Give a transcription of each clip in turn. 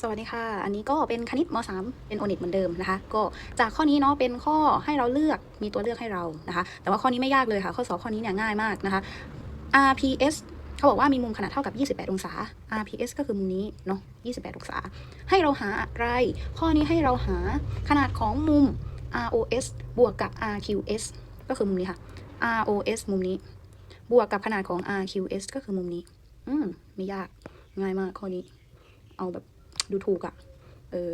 สวัสดีค่ะ อันนี้ก็เป็นคณิตม .3 เป็นโอนิตเหมือนเดิมนะคะ ก็จากข้อนี้เนาะเป็นข้อให้เราเลือกมีตัวเลือกให้เรานะคะ แต่ว่าข้อนี้ไม่ยากเลยค่ะ ข้อสอบข้อนี้เนี่ยง่ายมากนะคะ RPS เขาบอกว่ามีมุมขนาดเท่ากับ 28 องศา RPS ก็คือมุมนี้เนาะ 28 องศา ให้เราหาอะไร ข้อนี้ให้เราหาขนาดของมุม ROS บวกกับ RQS ก็คือมุมนี้ค่ะ ROS มุมนี้ บวกกับขนาดของ RQS ก็คือมุมนี้ อืมไม่ยาก ง่ายมากข้อนี้ เอาแบบ ดูถูกอะ่ะ เออ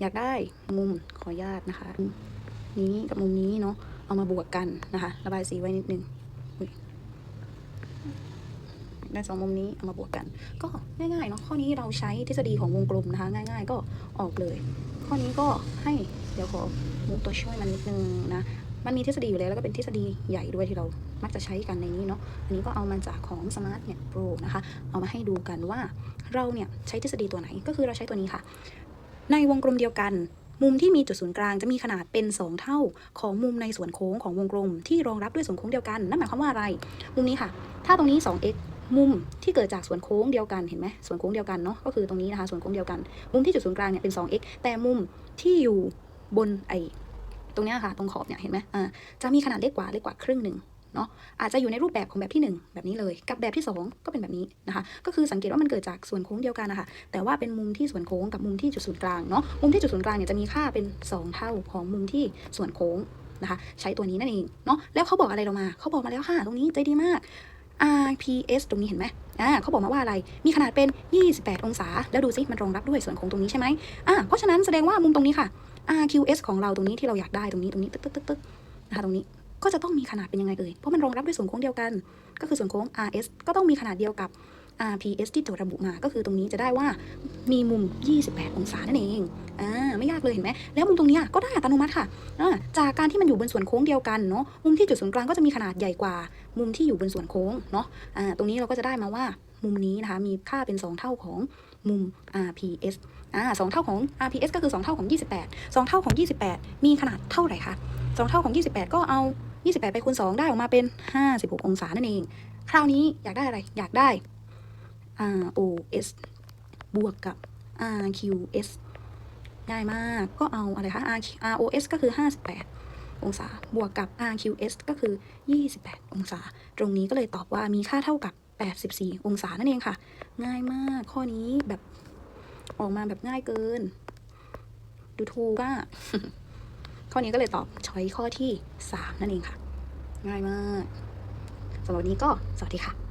อยากได้มุมขออนุญาตนะคะ นี้กับมุมนี้เนาะ เอามาบวกกันนะคะ ระบายสีไว้นิดนึงได้สองมุมนี้เอามาบวกกัน ก็ง่ายๆเนาะข้อนี้เราใช้ทฤษฎีของวงกลมนะคะ ง่าย ๆ ก็ออกเลย ข้อนี้ก็ให้เดี๋ยวขอมุกตัวช่วยมันนิดนึงนะ มันมีทฤษฎีอยู่แล้วแล้วก็เป็นทฤษฎีใหญ่ด้วยที่เรามักจะใช้กันในนี้เนาะอันนี้ก็เอามาจากของ Smart Net Pro นะคะ เอามาให้ดูกันว่าเราเนี่ยใช้ทฤษฎีตัวไหนก็คือเราใช้ตัวนี้ค่ะ ในวงกลมเดียวกัน มุมที่มีจุดศูนย์กลางจะมีขนาดเป็น 2 เท่าของมุมในส่วนโค้งของวงกลม ที่รองรับด้วยส่วนโค้งเดียวกันนั่นหมายความว่าอะไร มุมนี้ค่ะ ถ้าตรงนี้ 2x มุมที่เกิดจากส่วนโค้งเดียวกันเห็นไหมส่วนโค้งเดียวกันเนาะก็คือตรงนี้นะคะส่วนโค้งเดียวกัน มุมที่จุดศูนย์กลางเนี่ยเป็น 2x แต่มุมที่อยู่บนไอ ตรงนี้ค่ะ ตรงขอบเนี่ยเห็นไหมอ่าจะมีขนาดเล็กกว่าเล็กกว่าครึ่งหนึ่งเนาะอาจจะอยู่ในรูปแบบของแบบที่หนึ่งแบบนี้เลย กับแบบที่สองก็เป็นแบบนี้นะคะ ก็คือสังเกตว่ามันเกิดจากส่วนโค้งเดียวกันนะคะแต่ว่าเป็นมุมที่ส่วนโค้งกับมุมที่จุดศูนย์กลางเนาะมุมที่จุดศูนย์กลางเนี่ยจะมีค่าเป็น 2 เท่าของมุมที่ส่วนโค้งนะคะ ใช้ตัวนี้นั่นเองเนาะแล้วเขาบอกอะไรเรามาเขาบอกมาแล้วค่ะ ตรงนี้ใจดีมาก RPS ตรงนี้เห็นไหมอ่าเขาบอกมาว่าอะไร มีขนาดเป็น 28 องศา แล้วดูซิมันรองรับด้วยส่วนโค้งตรงนี้ใช่ไหมอ่าเพราะฉะนั้นแสดงว่ามุมตรงนี้ค่ะ RQS ของเราตรงนี้ที่เราอยากได้ตรงนี้ตรงนี้ตึ๊กตึ๊กตึ๊กตึ๊กนะคะตรงนี้ก็จะต้องมีขนาดเป็นยังไงเอ่ย เพราะมันรองรับด้วยส่วนโค้งเดียวกัน ก็คือส่วนโค้ง RS ก็ต้องมีขนาดเดียวกับ RPS ที่โจทย์ระบุมา ก็คือตรงนี้จะได้ว่ามีมุม 28 องศานั่นเอง อ่า ไม่ยากเลยเห็นไหม แล้วมุมตรงนี้ก็ได้อัตโนมัติค่ะอ่าจากการที่มันอยู่บนส่วนโค้งเดียวกันเนาะ มุมที่จุดศูนย์กลางก็จะมีขนาดใหญ่กว่า มุมที่อยู่บนส่วนโค้งเนาะ อ่า ตรงนี้เราก็จะได้มาว่า มุมนี้นะคะ มีค่าเป็น 2 เท่าของมุม RPS อ่าสองเท่าของ RPS ก็คือ 2 เท่าของ 28 2 เท่าของ 28 มีขนาดเท่าไหร่คะ2 เท่าของ 28 ก็เอา 28 ไปคูณ 2 ได้ออกมาเป็น 56 องศานั่นเอง คราวนี้อยากได้อะไร อยากได้ ROS บวกกับ RQS ง่ายมาก ก็เอาอะไรคะ R- ROS ก็คือ 58 องศา บวกกับ RQS ก็คือ 28 องศา ตรงนี้ก็เลยตอบว่ามีค่าเท่ากับ84 องศานั่นเองค่ะ ง่ายมากข้อนี้แบบออกมาแบบง่ายเกิน ดูถูกอะข้อนี้ก็เลยตอบช้อยข้อที่ 3 นั่นเองค่ะ ง่ายมากสำหรับวันนี้ก็สวัสดีค่ะ